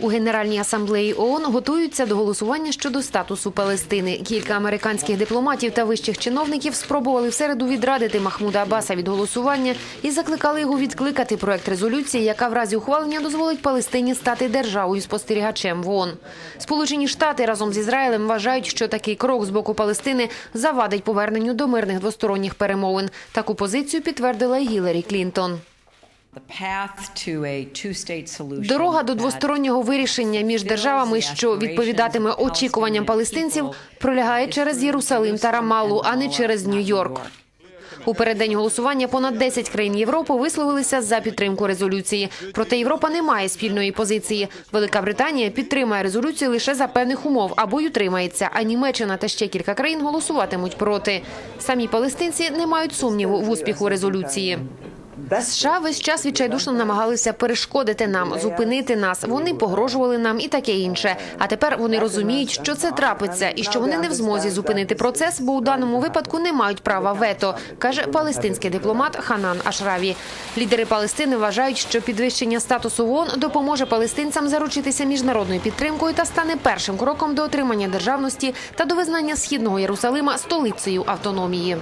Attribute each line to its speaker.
Speaker 1: У Генеральній асамблеї ООН готуються до голосування щодо статусу Палестини. Кілька американських дипломатів та вищих чиновників спробували в середу відрадити Махмуда Аббаса від голосування і закликали його відкликати проект резолюції, яка в разі ухвалення дозволить Палестині стати державою спостерігачем в ООН. Сполучені Штати разом з Ізраїлем вважають, що такий крок з боку Палестини завадить поверненню до мирних двосторонніх перемовин. Таку позицію підтвердила Гіларі Клінтон. Дорога до двостороннього вирішення між державами, що відповідатиме очікуванням палестинців, пролягає через Єрусалим та Рамалу, а не через Нью-Йорк. У переддень голосування понад 10 країн Європи висловилися за підтримку резолюції. Проте Європа не має спільної позиції. Велика Британія підтримає резолюцію лише за певних умов або й утримається. А Німеччина та ще кілька країн голосуватимуть проти. Самі палестинці не мають сумніву в успіху резолюції. США весь час відчайдушно намагалися перешкодити нам, зупинити нас. Вони погрожували нам і таке інше. А тепер вони розуміють, що це трапиться, і що вони не в змозі зупинити процес, бо у даному випадку не мають права вето, каже палестинський дипломат Ханан Ашраві. Лідери Палестини вважають, що підвищення статусу ООН допоможе палестинцям заручитися міжнародною підтримкою та стане першим кроком до отримання державності та до визнання східного Єрусалима столицею автономії.